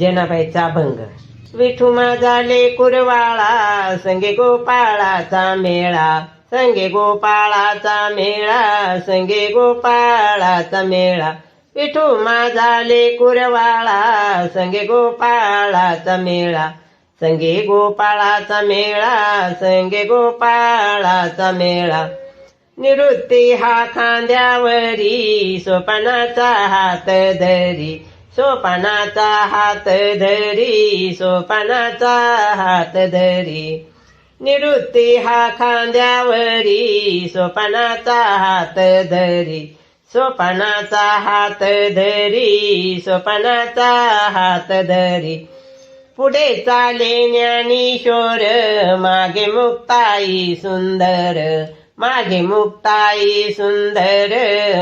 जनाबाईचा भंग. विठू माझा कुरवाळा संगे गोपाळाचा मेळा संगे गोपाळाचा मेळा संगे गोपाळाचा मेळा. विठू माझा कुरवाळा संगे गोपाळाचा मेळा संगे गोपाळाचा मेळा संगे गोपाळाचा मेळा. निवृत्ती हा खांद्यावरी सोपानाचा हात धरी. सोपानाचा हात धरी सोपानाचा हात धरी. निवृत्ती हा खांद्यावरी सोपानाचा हात धरी. सोपानाचा हात धरी सोपानाचा हात धरी. पुढे चाले ज्ञानीश्वर मागे मुक्ताई सुंदर. मागे मुक्ताई सुंदर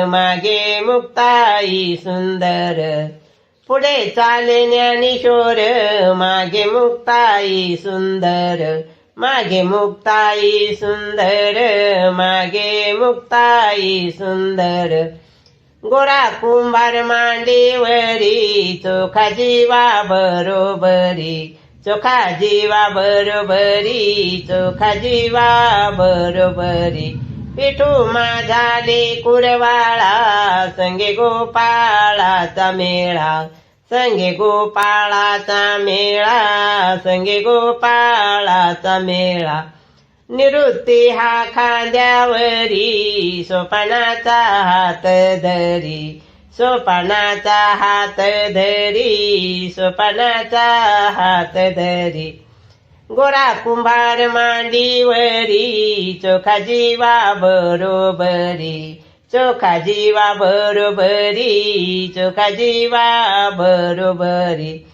मागे मुक्ताई सुंदर. पुढे चाले ज्ञानेश्वर मागे मुक्ताई सुंदर. मागे मुक्ताई सुंदर. मागे मुक्ताई सुंदर. गोरा कुंभार मांडीवरी. चोखा जीवा बरोबरी. चोखा जीवा बरोबरी. चोखा जीवा बरोबरी. पिठू माझा कुरवाळा. संगे गोपाळाचा मेळा. संगे गोपाळाचा मेळा संगे गोपाळाचा मेळा. निवृत्ती हा खांद्यावरी सोपानाचा हात धरी. सोपानाचा हात धरी सोपानाचा हात धरी. गोरा कुंभार मांडीवरी चोखा जीवा बरोबरी. चोखा जीवा बरोबरी चोखा जीवा बरोबरी.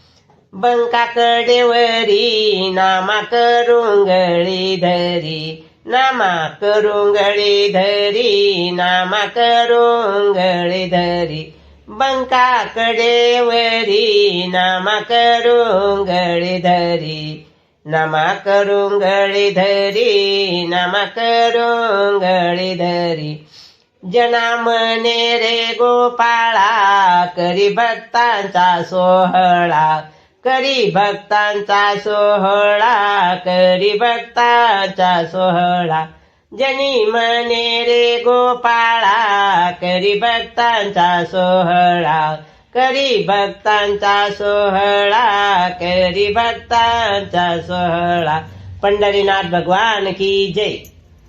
बंका कडेवरी नामा करुंगळी धरी. नामा करुंगळी धरी नामा करुंगळी धरी. बंका कडेवरी नामा करुंगळी धरी. नामा करुंगळी धरी नामा करुंगळी धरी. जना मने रे गोपाळा करी भक्तांचा सोहळा. करी भक्तांचा सोहळा करी भक्तांचा सोहळा. जनी मने रे गोपाळा करी भक्तांचा सोहळा. करी भक्तांचा सोहळा करी भक्तांचा सोहळा. पंढरीनाथ भगवान की जय.